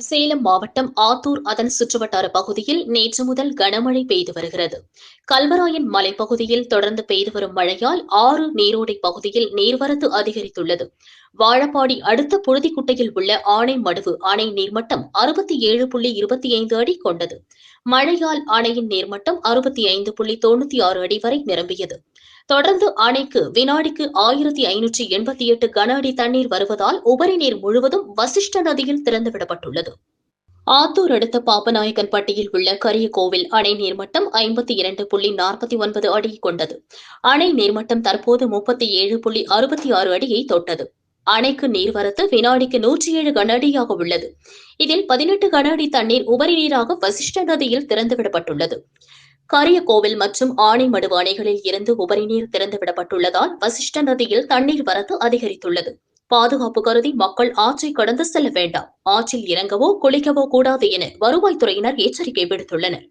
சேலம் மாவட்டம் ஆத்தூர் அதன் சுற்றுவட்டார பகுதியில் நேற்று முதல் கனமழை பெய்து வருகிறது. கல்வராயன் மலைப்பகுதியில் தொடர்ந்து பெய்து வரும் மழையால் ஆறு நீரோடை பகுதியில் நீர்வரத்து அதிகரித்துள்ளது. வாழப்பாடி அடுத்த புழுதிக்குட்டையில் உள்ள ஆணை மடுவு அணை நீர்மட்டம் அறுபத்தி ஏழு புள்ளி இருபத்தி ஐந்து அடி கொண்டது. மழையால் அணையின் நீர்மட்டம் அறுபத்தி ஐந்து புள்ளி தொண்ணூத்தி ஆறு அடி வரை நிரம்பியது. தொடர்ந்து அணைக்கு வினாடிக்கு ஆயிரத்தி ஐநூற்றி எண்பத்தி எட்டு கன அடி தண்ணீர் வருவதால் உபரி நீர் முழுவதும் வசிஷ்ட நதியில் திறந்துவிடப்பட்டுள்ளது ஆத்தூர் அடுத்த பாப்பநாயக்கன்பட்டியில் உள்ள கரியகோவில் அணை நீர்மட்டம் ஐம்பத்தி இரண்டு புள்ளி நாற்பத்தி ஒன்பது அடி கொண்டது. அணை நீர்மட்டம் தற்போது முப்பத்தி ஏழு புள்ளி அறுபத்தி ஆறு அடியை தொட்டது. அணைக்கு நீர்வரத்து வினாடிக்கு நூற்றி ஏழு கனஅடியாக உள்ளது. இதில் பதினெட்டு கனஅடி தண்ணீர் உபரி நீராக வசிஷ்ட நதியில் திறந்துவிடப்பட்டுள்ளது. கரியகோவில் மற்றும் ஆனைமடு அணைகளில் இருந்து உபரி நீர் திறந்துவிடப்பட்டுள்ளதால் வசிஷ்ட நதியில் தண்ணீர் வரத்து அதிகரித்துள்ளது. பாதுகாப்பு கருதி மக்கள் ஆற்றை கடந்து செல்ல வேண்டாம். ஆற்றில் இறங்கவோ குளிக்கவோ கூடாது என வருவாய்த்துறையினர் எச்சரிக்கை விடுத்துள்ளனர்.